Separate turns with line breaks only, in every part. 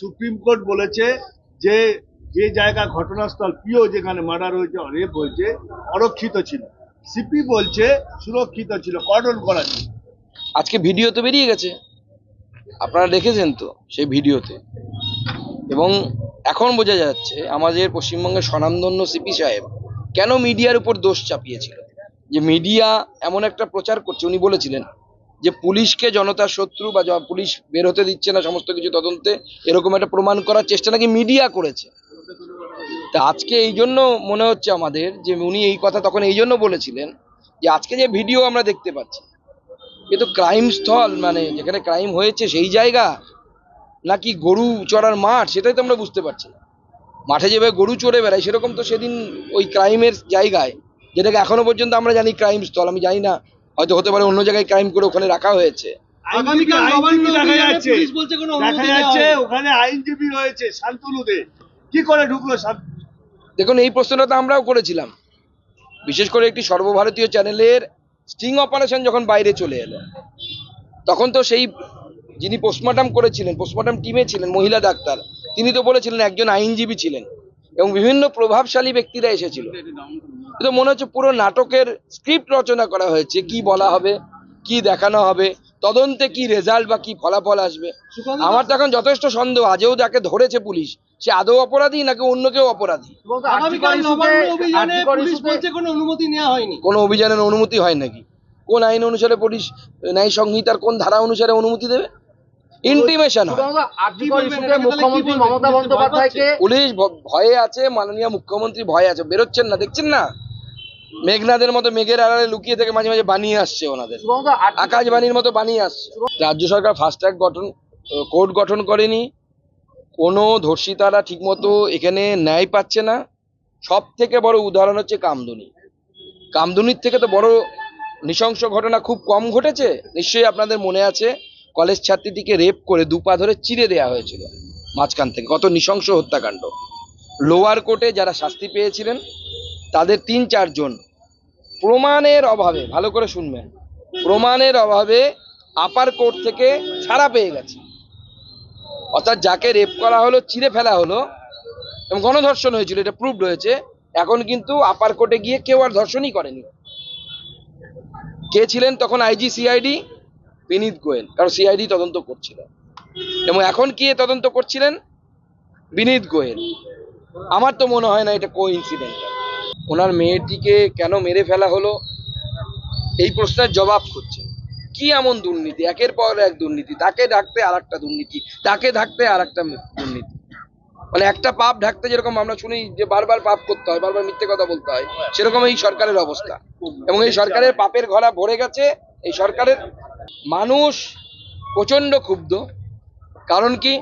Supreme court বলেছে যে যে জায়গা ঘটনাস্থল, প্রিয় যেখানে মার্ডার হয়েছে রেপ হয়েছে, অরক্ষিত ছিল। সিপি বলছে সুরক্ষিত ছিল কর্ডন করা ছিল।
আজকে ভিডিও তো বেরিয়ে গেছে। আপনারা দেখেছেন তো সেই ভিডিওতে। এবং এখন বোঝা যাচ্ছে, আমাদের পশ্চিমবঙ্গের স্বনামধন্য সিপি সাহেব কেন মিডিয়ার উপর দোষ চাপিয়েছিল? যে মিডিয়া এমন একটা প্রচার করছে, উনি বলেছিলেন যে পুলিশকে জনতার শত্রু বা পুলিশ বের হতে দিচ্ছে না সমস্ত কিছু তদন্তে, এরকম একটা প্রমাণ করার চেষ্টা নাকি মিডিয়া করেছে। তা আজকে এই জন্য মনে হচ্ছে আমাদের যে উনি এই কথা তখন এই জন্য বলেছিলেন যে আজকে যে ভিডিও আমরা দেখতে পাচ্ছি, এ তো ক্রাইম স্থল মানে যেখানে ক্রাইম হয়েছে সেই জায়গা, নাকি গরু চড়ার মাঠ, সেটাই তো আমরা বুঝতে পারছি না। মাঠে যেভাবে গরু চড়ে বেড়ায়, সেরকম তো সেদিন ওই ক্রাইমের জায়গায়, যেটাকে এখনও পর্যন্ত আমরা জানি ক্রাইম স্থল, আমি জানি না হয়তো হতে পারে অন্য জায়গায় ক্রাইম করে ওখানে রাখা হয়েছে।
আগামীকাল নবান্ন
দেখা যাচ্ছে।
পুলিশ বলছে কোনো অনুমতি
দেখা যাচ্ছে ওখানে আইনজীবী রয়েছে শান্তনু কি করে ঢুকলো
দেখুন এই প্রশ্নটা তো আমরাও করেছিলাম। বিশেষ করে একটি সর্বভারতীয় চ্যানেলের স্টিং অপারেশন যখন বাইরে চলে এলো তখন তো সেই যিনি পোস্টমর্টম করেছিলেন পোস্টমর্টম টিমে ছিলেন মহিলা ডাক্তার তিনি তো বলেছিলেন একজন আইনজীবী ছিলেন। এবং বিভিন্ন প্রভাবশালী ব্যক্তিরা এসেছিল। এ তো মনে হচ্ছে পুরো নাটকের স্ক্রিপ্ট রচনা করা হয়েছে কি বলা হবে কি দেখানো হবে তদন্তে কি রেজাল্ট বা কি ফলাফল আসবে। আমার তো এখন যথেষ্ট সন্দেহ আজও যাকে ধরেছে পুলিশ সে আদৌ অপরাধী নাকি অন্য কেউ অপরাধী?
আগামীকাল নবান্ন অভিযানে পুলিশ বলছে কোনো অনুমতি নেওয়া হয়নি।
কোনো অভিযানের অনুমতি হয় নাকি? কোন আইন অনুসারে পুলিশ ন্যায় সংহিতার কোন ধারা অনুসারে অনুমতি দেবে? ইন্টিমেশন পুলিশ ভয়ে আছে মাননীয় মুখ্যমন্ত্রী ভয়ে আছে। বেরোচ্ছেন না দেখছেন না? মেঘনাদের মতো মেঘের আড়ালে লুকিয়ে থেকে মাঝে মাঝে বানিয়ে আসছে ওনাদের। আকাশবাণীর মতো বানিয়ে আসছে। রাজ্য সরকার ফাস্ট ট্র্যাক গঠন কোর্ট গঠন করেনি। কোনো ধর্ষিতারা ঠিকমতো এখানে ন্যায় পাচ্ছে না। সব থেকে বড় উদাহরণ হচ্ছে কামদুনি। কামদুনির থেকে তো বড় নৃশংস ঘটনা খুব কম ঘটেছে নিশ্চয়ই আপনাদের মনে আছে। কলেজ ছাত্রীটিকে রেপ করে দুপা ধরে চিড়ে দেওয়া হয়েছিল মাঝখান থেকে। কত নৃশংস হত্যাকাণ্ড। লোয়ার কোর্টে যারা শাস্তি পেয়েছিলেন, তাদের তিন চারজন। প্রমাণের অভাবে, ভালো করে শুনবেন, প্রমাণের অভাবে আপার কোর্ট থেকে ছাড়া পেয়ে গেছে। অর্থাৎ যাকে রেপ করা হলো, চিড়ে ফেলা হলো, এবং গণধর্ষণ হয়েছিল, এটা প্রুভড হয়েছে। এখন কিন্তু আপার কোর্টে গিয়ে কেউ আর ধর্ষণই করেনি। কে ছিলেন তখন আইজি সিআইডি বিনীত গোয়েল, কারণ সিআইডি তদন্ত করছিল। এবং এখন কি তদন্ত করছিলেন? বিনীত গোয়েল। আমার তো মনে হয় না এটা কো ইনসিডেন্ট ওনার মেয়েটিকে কেন মেরে ফেলা হলো? এই প্রশ্নের জবাব করছে কি এমন দুর্নীতি? একের পর এক দুর্নীতি। তাকে ঢাকতে আর একটা দুর্নীতি। তাকে ঢাকতে আর একটা দুর্নীতি। মানে একটা পাপ ঢাকতে যেরকম আমরা শুনি যে বারবার পাপ করতে হয়, বারবার মিথ্যে কথা বলতে হয় সেরকম এই সরকারের অবস্থা। এবং এই সরকারের পাপের ঘোড়া ভরে গেছে, এই সরকারের মানুষ প্রচণ্ড ক্ষুব্ধ। কারণ কি?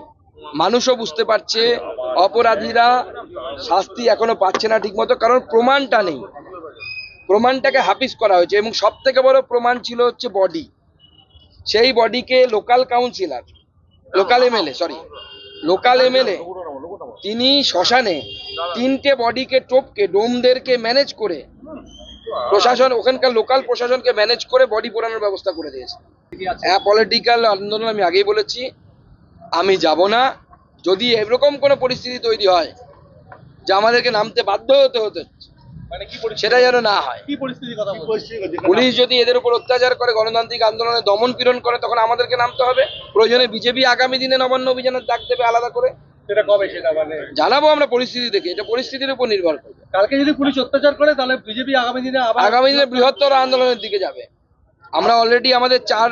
মানুষও বুঝতে পারছে, অপরাধীরা শাস্তি এখনও পাচ্ছে না ঠিকমতো, কারণ প্রমাণটা নেই। প্রমাণটাকে হাফিজ করা হয়েছে এবং সব থেকে বড় প্রমাণ ছিল হচ্ছে বডি সেই বডিকে local councillor local MLA sorry local MLA তিনি শ্মশানে তিনটে বডিকে টপকে, ডোমদেরকে ম্যানেজ করে প্রশাসন, ওখানকার লোকাল প্রশাসনকে ম্যানেজ করে বডি পোড়ানোর ব্যবস্থা করে দিয়েছে। হ্যাঁ পলিটিক্যাল আন্দোলন আমি আগেই বলেছি আমি যাব না। যদি এরকম কোনো পরিস্থিতি তৈরি হয় যে আমাদেরকে নামতে বাধ্য হতে হতে সেটা যেন না হয়। পুলিশ যদি এদের উপর অত্যাচার করে গণতান্ত্রিক আন্দোলনে দমন পীড়ন করে তখন আমাদেরকে নামতে হবে। প্রয়োজনে বিজেপি আগামী দিনে নবান্ন অভিযানের ডাক দেবে আলাদা করে।
সেটা কবে সেটা মানে?
জানাব আমরা পরিস্থিতি দেখে এটা পরিস্থিতির উপর নির্ভর করবে।
কালকে যদি পুলিশ অত্যাচার করে তাহলে বিজেপি আগামী দিনে
আগামী দিনে বৃহত্তর আন্দোলনের দিকে যাবে। আমরা অলরেডি আমাদের চার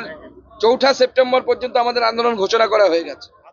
চৌঠা সেপ্টেম্বর পর্যন্ত আমাদের আন্দোলন ঘোষণা করা হয়ে গেছে।